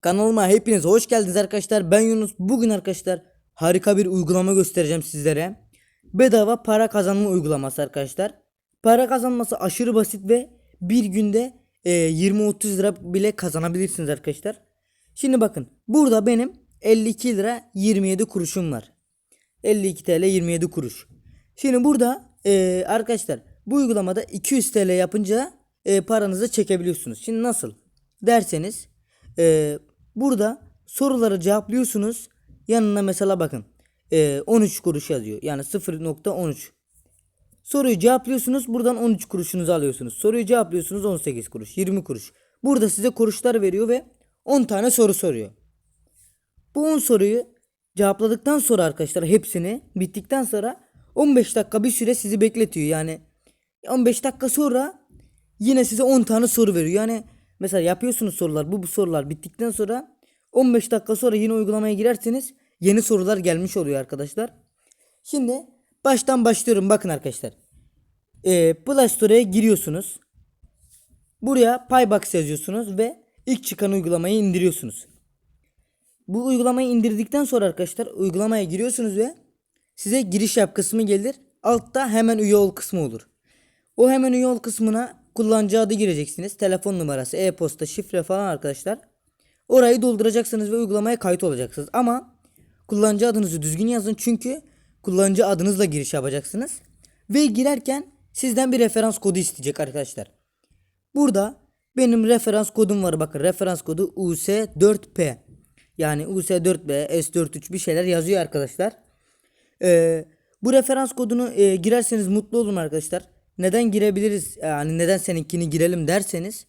Kanalıma hepiniz hoş geldiniz arkadaşlar. Ben Yunus. Bugün arkadaşlar harika bir uygulama göstereceğim sizlere. Bedava para kazanma uygulaması arkadaşlar. Para kazanması aşırı basit ve bir günde e, 20-30 lira bile kazanabilirsiniz arkadaşlar. Şimdi bakın burada benim 52 lira 27 kuruşum var. 52 TL 27 kuruş. Şimdi burada e, arkadaşlar bu uygulamada 200 TL yapınca e, paranızı çekebiliyorsunuz. Şimdi nasıl derseniz e, burada soruları cevaplıyorsunuz. Yanına mesela bakın e, 13 kuruş yazıyor. Yani 0.13. Soruyu cevaplıyorsunuz. Buradan 13 kuruşunuzu alıyorsunuz. Soruyu cevaplıyorsunuz 18 kuruş, 20 kuruş. Burada size kuruşlar veriyor ve 10 tane soru soruyor. Bu 10 soruyu cevapladıktan sonra arkadaşlar hepsini bittikten sonra 15 dakika bir süre sizi bekletiyor. Yani 15 dakika sonra yine size 10 tane soru veriyor. Yani mesela yapıyorsunuz sorular bu, bu sorular bittikten sonra 15 dakika sonra yine uygulamaya girerseniz yeni sorular gelmiş oluyor arkadaşlar. Şimdi baştan başlıyorum bakın arkadaşlar. Ee, Play Store'ya giriyorsunuz. Buraya Paybox yazıyorsunuz ve ilk çıkan uygulamayı indiriyorsunuz. Bu uygulamayı indirdikten sonra arkadaşlar uygulamaya giriyorsunuz ve size giriş yap kısmı gelir. Altta hemen üye ol kısmı olur. O hemen üye ol kısmına kullanıcı adı gireceksiniz. Telefon numarası, e-posta, şifre falan arkadaşlar. Orayı dolduracaksınız ve uygulamaya kayıt olacaksınız. Ama kullanıcı adınızı düzgün yazın çünkü kullanıcı adınızla giriş yapacaksınız. Ve girerken sizden bir referans kodu isteyecek arkadaşlar. Burada benim referans kodum var bakın referans kodu US4P. Yani US4B, S43 bir şeyler yazıyor arkadaşlar. Ee, bu referans kodunu e, girerseniz mutlu olun arkadaşlar. Neden girebiliriz? Yani neden seninkini girelim derseniz.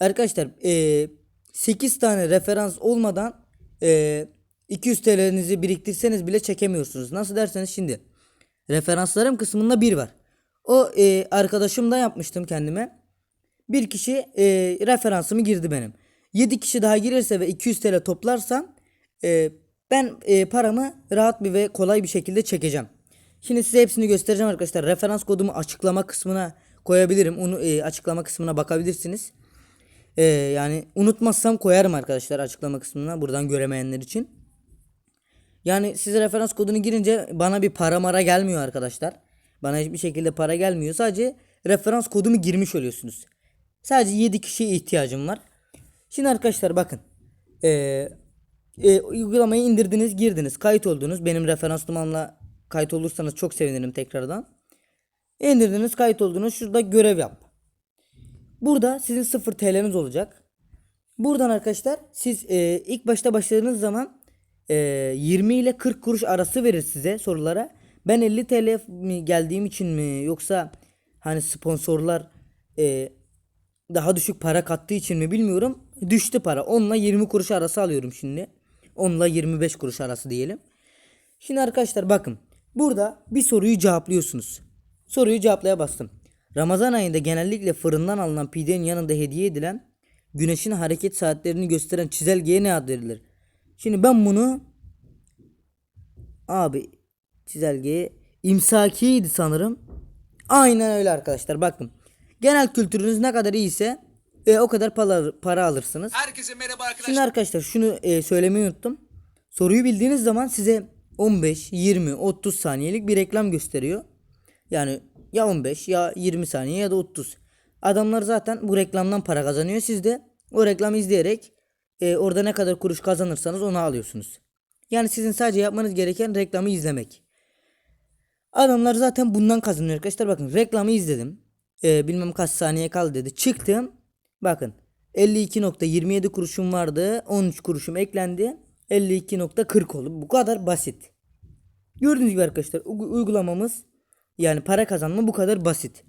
Arkadaşlar e, 8 tane referans olmadan e, 200 TL'nizi biriktirseniz bile çekemiyorsunuz. Nasıl derseniz şimdi. Referanslarım kısmında bir var. O e, arkadaşımda yapmıştım kendime. Bir kişi e, referansımı girdi benim. 7 kişi daha girerse ve 200 TL toplarsam e, ben e, paramı rahat bir ve kolay bir şekilde çekeceğim. Şimdi size hepsini göstereceğim arkadaşlar. Referans kodumu açıklama kısmına koyabilirim. Onu e, açıklama kısmına bakabilirsiniz. E, yani unutmazsam koyarım arkadaşlar açıklama kısmına buradan göremeyenler için. Yani size referans kodunu girince bana bir para mara gelmiyor arkadaşlar. Bana hiçbir şekilde para gelmiyor. Sadece referans kodumu girmiş oluyorsunuz. Sadece 7 kişiye ihtiyacım var. Şimdi arkadaşlar bakın. Ee, e, uygulamayı indirdiniz, girdiniz, kayıt oldunuz. Benim referans numaramla kayıt olursanız çok sevinirim tekrardan. İndirdiniz, kayıt oldunuz. Şurada görev yap. Burada sizin 0 TL'niz olacak. Buradan arkadaşlar siz e, ilk başta başladığınız zaman e, 20 ile 40 kuruş arası verir size sorulara. Ben 50 TL mi geldiğim için mi yoksa hani sponsorlar e, daha düşük para kattığı için mi bilmiyorum. Düştü para. 10 ile 20 kuruş arası alıyorum şimdi. 10 ile 25 kuruş arası diyelim. Şimdi arkadaşlar bakın. Burada bir soruyu cevaplıyorsunuz. Soruyu cevaplaya bastım. Ramazan ayında genellikle fırından alınan pidenin yanında hediye edilen güneşin hareket saatlerini gösteren çizelgeye ne ad verilir? Şimdi ben bunu abi çizelgeye imsakiydi sanırım. Aynen öyle arkadaşlar bakın. Genel kültürünüz ne kadar iyiyse e, o kadar para, para alırsınız. Herkese merhaba arkadaşlar. Şimdi arkadaşlar şunu e, söylemeyi unuttum. Soruyu bildiğiniz zaman size 15, 20, 30 saniyelik bir reklam gösteriyor. Yani ya 15 ya 20 saniye ya da 30. Adamlar zaten bu reklamdan para kazanıyor. Siz de o reklamı izleyerek e, orada ne kadar kuruş kazanırsanız onu alıyorsunuz. Yani sizin sadece yapmanız gereken reklamı izlemek. Adamlar zaten bundan kazanıyor arkadaşlar. Bakın reklamı izledim. Ee, bilmem kaç saniye kaldı dedi. Çıktım. Bakın 52.27 kuruşum vardı. 13 kuruşum eklendi. 52.40 oldu. Bu kadar basit. Gördüğünüz gibi arkadaşlar uygulamamız yani para kazanma bu kadar basit.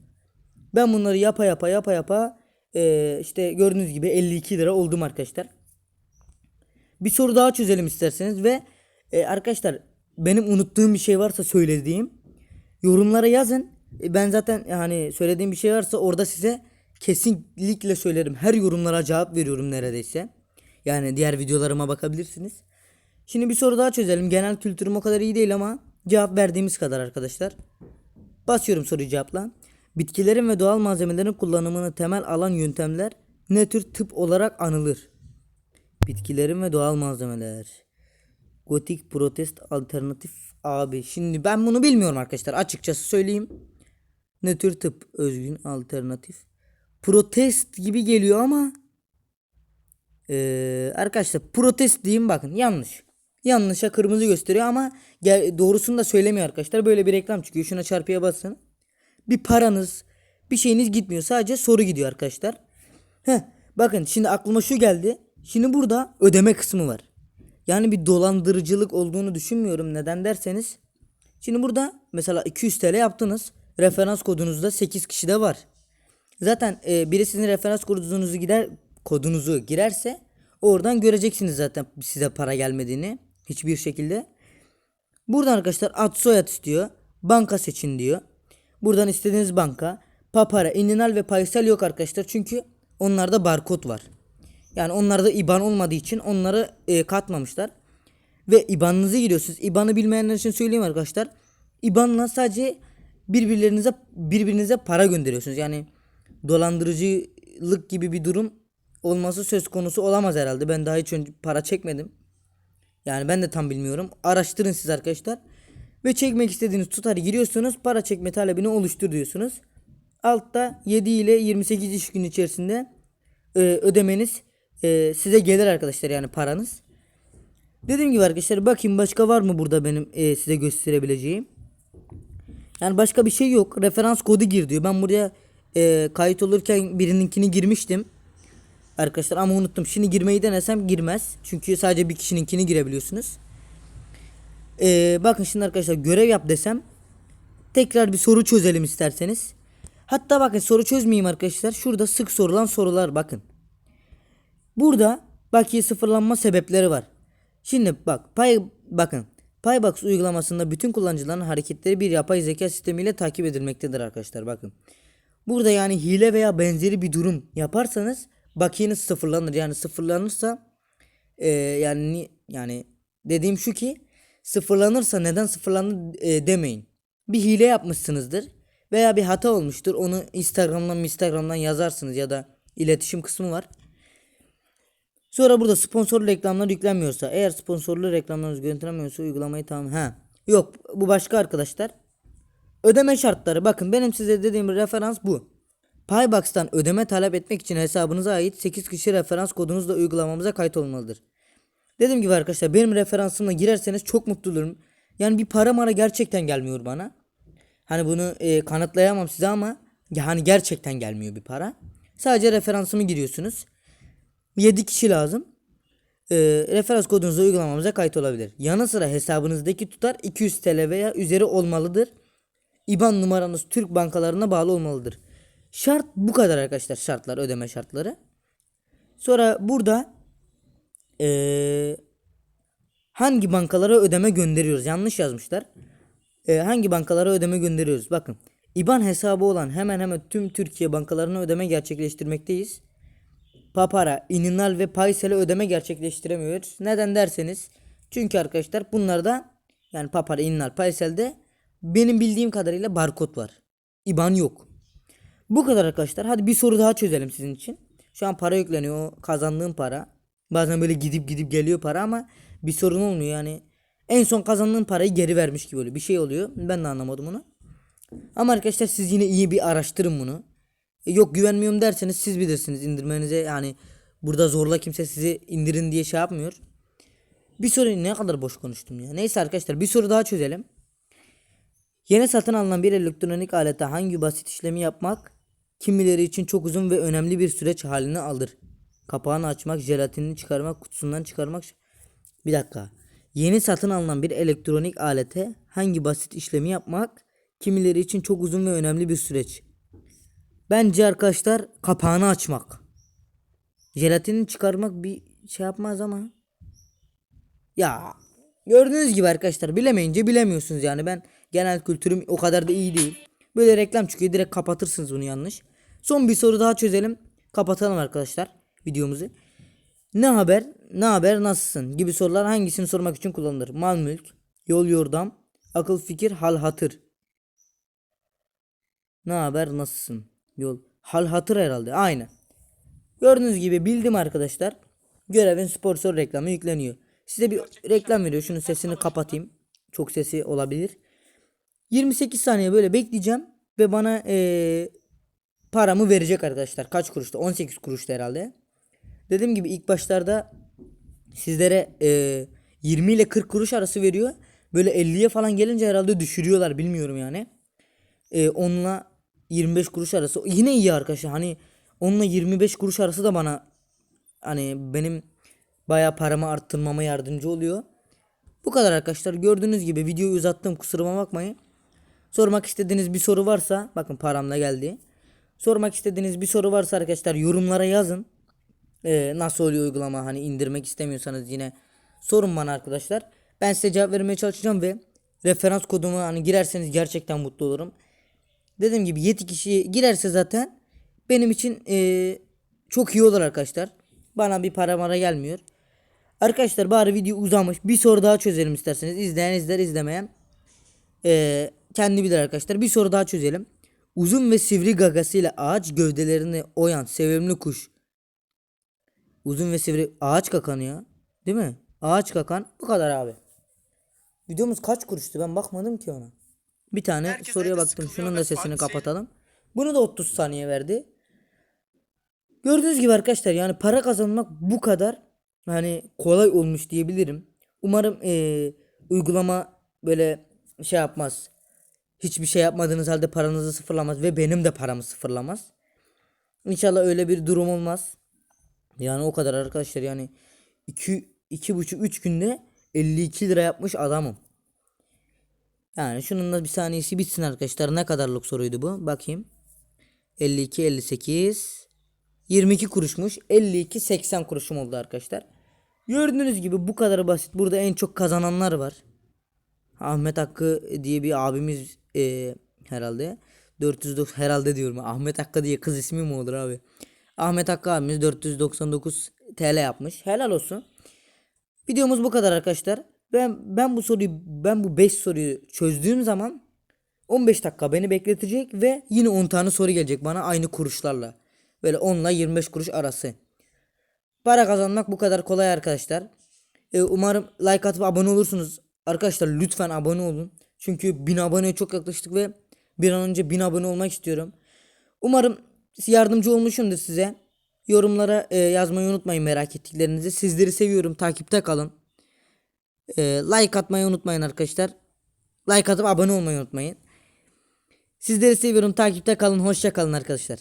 Ben bunları yapa yapa yapa yapa ee, işte gördüğünüz gibi 52 lira oldum arkadaşlar. Bir soru daha çözelim isterseniz ve e, arkadaşlar benim unuttuğum bir şey varsa söylediğim yorumlara yazın. E, Ben zaten hani söylediğim bir şey varsa orada size kesinlikle söylerim. Her yorumlara cevap veriyorum neredeyse. Yani diğer videolarıma bakabilirsiniz. Şimdi bir soru daha çözelim. Genel kültürüm o kadar iyi değil ama cevap verdiğimiz kadar arkadaşlar. Basıyorum soruyu cevapla. Bitkilerin ve doğal malzemelerin kullanımını temel alan yöntemler ne tür tıp olarak anılır? Bitkilerin ve doğal malzemeler. Gotik protest alternatif abi. Şimdi ben bunu bilmiyorum arkadaşlar. Açıkçası söyleyeyim. Ne tür tıp özgün alternatif. Protest gibi geliyor ama ee, arkadaşlar protest diyeyim bakın yanlış. Yanlışa kırmızı gösteriyor ama gel, doğrusunu da söylemiyor arkadaşlar. Böyle bir reklam çıkıyor. Şuna çarpıya basın. Bir paranız, bir şeyiniz gitmiyor. Sadece soru gidiyor arkadaşlar. Heh, bakın şimdi aklıma şu geldi. Şimdi burada ödeme kısmı var. Yani bir dolandırıcılık olduğunu düşünmüyorum. Neden derseniz. Şimdi burada mesela 200 TL yaptınız. Referans kodunuzda 8 kişi de var. Zaten e, biri sizin referans kodunuzu gider kodunuzu girerse oradan göreceksiniz zaten size para gelmediğini hiçbir şekilde. Buradan arkadaşlar ad soyad istiyor. Banka seçin diyor. Buradan istediğiniz banka. Papara, İninal ve Paysel yok arkadaşlar. Çünkü onlarda barkod var. Yani onlarda IBAN olmadığı için onları e, katmamışlar. Ve IBAN'ınızı giriyorsunuz. IBAN'ı bilmeyenler için söyleyeyim arkadaşlar. IBAN'la sadece birbirlerinize birbirinize para gönderiyorsunuz. Yani dolandırıcılık gibi bir durum olması söz konusu olamaz herhalde. Ben daha hiç önce para çekmedim. Yani ben de tam bilmiyorum. Araştırın siz arkadaşlar. Ve çekmek istediğiniz tutarı giriyorsunuz. Para çekme talebini oluştur diyorsunuz. Altta 7 ile 28 iş gün içerisinde e, ödemeniz e, size gelir arkadaşlar yani paranız. Dediğim gibi arkadaşlar bakayım başka var mı burada benim e, size gösterebileceğim. Yani başka bir şey yok. Referans kodu gir diyor. Ben buraya e, kayıt olurken birininkini girmiştim. Arkadaşlar ama unuttum. Şimdi girmeyi denesem girmez. Çünkü sadece bir kişininkini girebiliyorsunuz. Ee, bakın şimdi arkadaşlar görev yap desem tekrar bir soru çözelim isterseniz. Hatta bakın soru çözmeyeyim arkadaşlar. Şurada sık sorulan sorular bakın. Burada bakiye sıfırlanma sebepleri var. Şimdi bak pay bakın Paybox uygulamasında bütün kullanıcıların hareketleri bir yapay zeka sistemiyle takip edilmektedir arkadaşlar bakın. Burada yani hile veya benzeri bir durum yaparsanız bakiyeniz sıfırlanır. Yani sıfırlanırsa e, yani ni- yani dediğim şu ki sıfırlanırsa neden sıfırlandı e, demeyin. Bir hile yapmışsınızdır veya bir hata olmuştur. Onu Instagram'dan Instagram'dan yazarsınız ya da iletişim kısmı var. Sonra burada sponsorlu reklamlar yüklenmiyorsa eğer sponsorlu reklamlarınız görüntülemiyorsa uygulamayı tamam ha yok bu başka arkadaşlar ödeme şartları bakın benim size dediğim referans bu Paybox'tan ödeme talep etmek için hesabınıza ait 8 kişi referans kodunuzla uygulamamıza kayıt olmalıdır. Dediğim gibi arkadaşlar benim referansımla girerseniz çok mutlu olurum. Yani bir para mara gerçekten gelmiyor bana. Hani bunu e, kanıtlayamam size ama ya hani gerçekten gelmiyor bir para. Sadece referansımı giriyorsunuz. 7 kişi lazım. E, referans kodunuzla uygulamamıza kayıt olabilir. Yanı sıra hesabınızdaki tutar 200 TL veya üzeri olmalıdır. IBAN numaranız Türk bankalarına bağlı olmalıdır. Şart bu kadar arkadaşlar şartlar ödeme şartları. Sonra burada eee, hangi bankalara ödeme gönderiyoruz? Yanlış yazmışlar. Eee, hangi bankalara ödeme gönderiyoruz? Bakın IBAN hesabı olan hemen hemen tüm Türkiye bankalarına ödeme gerçekleştirmekteyiz. Papara, İninal ve Paysel'e ödeme gerçekleştiremiyoruz. Neden derseniz çünkü arkadaşlar bunlarda yani Papara, İninal, Paysel'de benim bildiğim kadarıyla barkod var. IBAN yok. Bu kadar arkadaşlar. Hadi bir soru daha çözelim sizin için. Şu an para yükleniyor. Kazandığım para. Bazen böyle gidip gidip geliyor para ama bir sorun olmuyor yani. En son kazandığın parayı geri vermiş gibi oluyor. Bir şey oluyor. Ben de anlamadım onu. Ama arkadaşlar siz yine iyi bir araştırın bunu. E, yok güvenmiyorum derseniz siz bilirsiniz indirmenize yani burada zorla kimse sizi indirin diye şey yapmıyor. Bir soru ne kadar boş konuştum ya. Neyse arkadaşlar bir soru daha çözelim. Yeni satın alınan bir elektronik alete hangi basit işlemi yapmak kimileri için çok uzun ve önemli bir süreç halini alır. Kapağını açmak, jelatinini çıkarmak, kutusundan çıkarmak. Bir dakika. Yeni satın alınan bir elektronik alete hangi basit işlemi yapmak kimileri için çok uzun ve önemli bir süreç. Bence arkadaşlar kapağını açmak. Jelatinini çıkarmak bir şey yapmaz ama. Ya gördüğünüz gibi arkadaşlar bilemeyince bilemiyorsunuz yani ben genel kültürüm o kadar da iyi değil. Böyle reklam çıkıyor direkt kapatırsınız bunu yanlış. Son bir soru daha çözelim. Kapatalım arkadaşlar videomuzu. Ne haber? Ne haber? Nasılsın? Gibi sorular hangisini sormak için kullanılır? Mal mülk, yol yordam, akıl fikir, hal hatır. Ne haber? Nasılsın? Yol. Hal hatır herhalde. Aynı. Gördüğünüz gibi bildim arkadaşlar. görevin sponsor reklamı yükleniyor. Size bir reklam veriyor. Şunun sesini kapatayım. Çok sesi olabilir. 28 saniye böyle bekleyeceğim ve bana eee, paramı verecek arkadaşlar. Kaç kuruşta? 18 kuruşta herhalde. Dediğim gibi ilk başlarda sizlere eee, 20 ile 40 kuruş arası veriyor. Böyle 50'ye falan gelince herhalde düşürüyorlar bilmiyorum yani. Eee onunla 25 kuruş arası yine iyi arkadaşlar. Hani onunla 25 kuruş arası da bana hani benim bayağı paramı arttırmama yardımcı oluyor. Bu kadar arkadaşlar. Gördüğünüz gibi videoyu uzattım kusuruma bakmayın. Sormak istediğiniz bir soru varsa bakın param da geldi. Sormak istediğiniz bir soru varsa arkadaşlar yorumlara yazın. Ee, nasıl oluyor uygulama hani indirmek istemiyorsanız yine sorun bana arkadaşlar. Ben size cevap vermeye çalışacağım ve referans kodumu hani girerseniz gerçekten mutlu olurum. Dediğim gibi 7 kişi girerse zaten benim için eee, çok iyi olur arkadaşlar. Bana bir para mara gelmiyor. Arkadaşlar bari video uzamış. Bir soru daha çözelim isterseniz. İzleyen izler izlemeyen. Eee kendi bilir arkadaşlar. Bir soru daha çözelim. Uzun ve sivri gagasıyla ağaç gövdelerini oyan sevimli kuş. Uzun ve sivri ağaç kakan ya. Değil mi? Ağaç kakan. Bu kadar abi. Videomuz kaç kuruştu ben bakmadım ki ona. Bir tane Herkes soruya baktım. Şunun da sesini fanteziyle- kapatalım. Bunu da 30 saniye verdi. Gördüğünüz gibi arkadaşlar yani para kazanmak bu kadar hani kolay olmuş diyebilirim. Umarım eee, uygulama böyle şey yapmaz. Hiçbir şey yapmadığınız halde paranızı sıfırlamaz ve benim de paramı sıfırlamaz. İnşallah öyle bir durum olmaz. Yani o kadar arkadaşlar yani 2 iki buçuk 3 günde 52 lira yapmış adamım. Yani şunun da bir saniyesi bitsin arkadaşlar. Ne kadarlık soruydu bu? Bakayım. 52 58 22 kuruşmuş. 52 80 kuruşum oldu arkadaşlar. Gördüğünüz gibi bu kadar basit. Burada en çok kazananlar var. Ahmet Hakkı diye bir abimiz eee, herhalde 409 herhalde diyorum. Ahmet Hakkı diye kız ismi mi olur abi? Ahmet Hakkı abimiz 499 TL yapmış. Helal olsun. Videomuz bu kadar arkadaşlar. Ben ben bu soruyu ben bu 5 soruyu çözdüğüm zaman 15 dakika beni bekletecek ve yine 10 tane soru gelecek bana aynı kuruşlarla. Böyle 10 ile 25 kuruş arası. Para kazanmak bu kadar kolay arkadaşlar. Ee, umarım like atıp abone olursunuz. Arkadaşlar lütfen abone olun. Çünkü 1000 aboneye çok yaklaştık ve bir an önce 1000 abone olmak istiyorum. Umarım yardımcı olmuşumdur size. Yorumlara e, yazmayı unutmayın merak ettiklerinizi. Sizleri seviyorum. Takipte kalın. E, like atmayı unutmayın arkadaşlar. Like atıp abone olmayı unutmayın. Sizleri seviyorum. Takipte kalın. Hoşça kalın arkadaşlar.